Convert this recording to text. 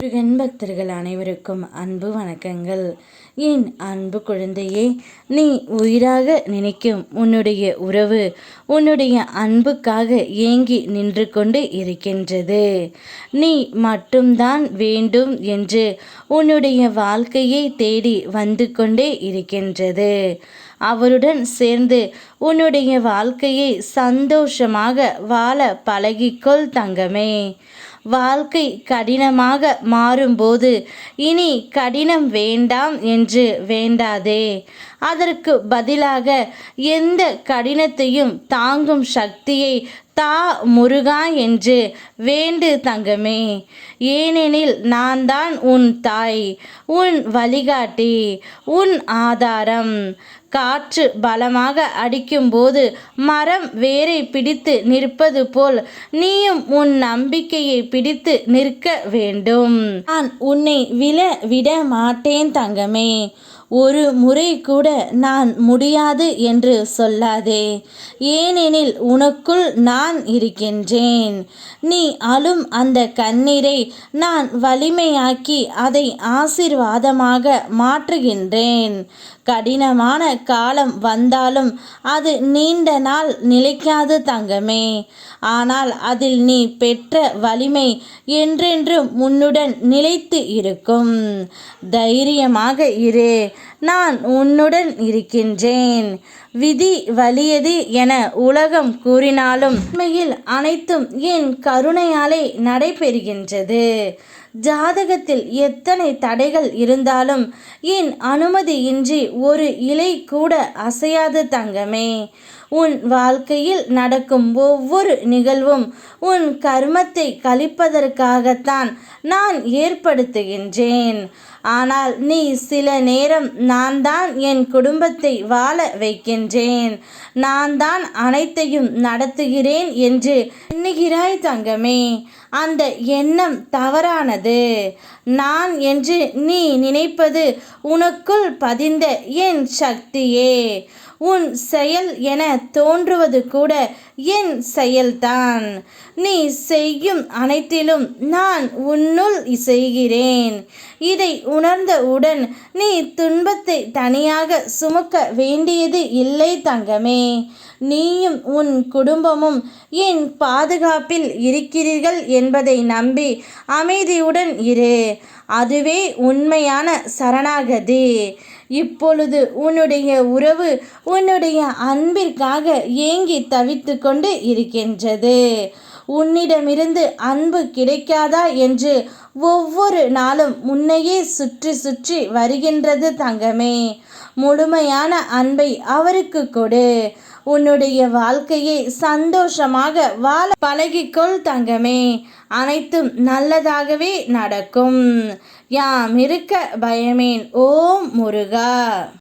முருகன் பக்தர்கள் அனைவருக்கும் அன்பு வணக்கங்கள். என் அன்பு குழந்தையே நீ உயிராக நினைக்கும் உன்னுடைய உறவு உன்னுடைய அன்புக்காக ஏங்கி நின்று கொண்டு இருக்கின்றது. நீ மட்டும்தான் வேண்டும் என்று உன்னுடைய வாழ்க்கையை தேடி வந்து கொண்டே இருக்கின்றது. அவருடன் சேர்ந்து உன்னுடைய வாழ்க்கையை சந்தோஷமாக வாழ பழகிக்கொள் தங்கமே. வாழ்க்கை கடினமாக மாறும்போது இனி கடினம் வேண்டாம் என்று வேண்டாதே. அதற்கு பதிலாக எந்த கடினத்தையும் தாங்கும் சக்தியை தா முருகா என்று வேண்டு தங்கமே. ஏனெனில் நான் தான் உன் தாய் உன் வழிகாட்டி உன் ஆதாரம். காற்று பலமாக அடிக்கும்போது மரம் வேரை பிடித்து நிற்பது போல் நீயும் உன் நம்பிக்கையை பிடித்து நிற்க வேண்டும். நான் உன்னை விழ விட மாட்டேன் தங்கமே. ஒரு முறை கூட நான் முடியாது என்று சொல்லாதே. ஏனெனில் உனக்குள் நான் இருக்கின்றேன். நீ அழும் அந்த கண்ணீரை நான் வலிமையாக்கி அதை ஆசிர்வாதமாக மாற்றுகின்றேன். கடினமான காலம் வந்தாலும் அது நீண்ட நாள் நிலைக்காது தங்கமே. ஆனால் அதில் நீ பெற்ற வலிமை என்றென்றும் உன்னுடன் நிலைத்து இருக்கும். தைரியமாக இரு நான் உன்னுடன் இருக்கின்றேன். விதி வலியது என உலகம் கூறினாலும் உண்மையில் அனைத்தும் என் கருணையாலே நடைபெறுகின்றது. ஜாதகத்தில் எத்தனை தடைகள் இருந்தாலும் என் அனுமதியின்றி ஒரு இலை கூட அசையாது தங்கமே. உன் வாழ்க்கையில் நடக்கும் ஒவ்வொரு நிகழ்வும் உன் கர்மத்தை கழிப்பதற்காகத்தான் நான் ஏற்படுத்துகின்றேன். ஆனால் நீ சில நேரம் நான் தான் என் குடும்பத்தை வாழ வைக்கின்றேன். நான் தான் அனைத்தையும் நடத்துகிறேன் என்று எண்ணுகிறாய் தங்கமே. அந்த எண்ணம் தவறானது. நான் என்று நீ நினைப்பது உனக்குள் பதிந்த என் சக்தியே. உன் செயல் என தோன்றுவது கூட என் செயல்தான். நீ செய்யும் அனைத்திலும் நான் உன்னுள் செய்கிறேன் இதை உணர்ந்தவுடன் நீ துன்பத்தை தனியாக சுமக்க வேண்டியது இல்லை தங்கமே. நீயும் உன் குடும்பமும் என் பாதுகாப்பில் இருக்கிறீர்கள் என்பதை நம்பி அமைதியுடன் இரு. அதுவே உண்மையான சரணாகதி. இப்பொழுது உன்னுடைய உறவு உன்னுடைய அன்பிற்காக ஏங்கி தவித்து கொண்டு இருக்கின்றது. உன்னிடமிருந்து அன்பு கிடைக்காதா என்று ஒவ்வொரு நாளும் முன்னையே சுற்றி சுற்றி வருகின்றது தங்கமே. முழுமையான அன்பை அவருக்கு கொடு. உன்னுடைய வாழ்க்கையை சந்தோஷமாக வாழ பழகிக்கொள் தங்கமே. அனைத்தும் நல்லதாகவே நடக்கும். யாம் இருக்க பயமேன். ஓம் முருகா.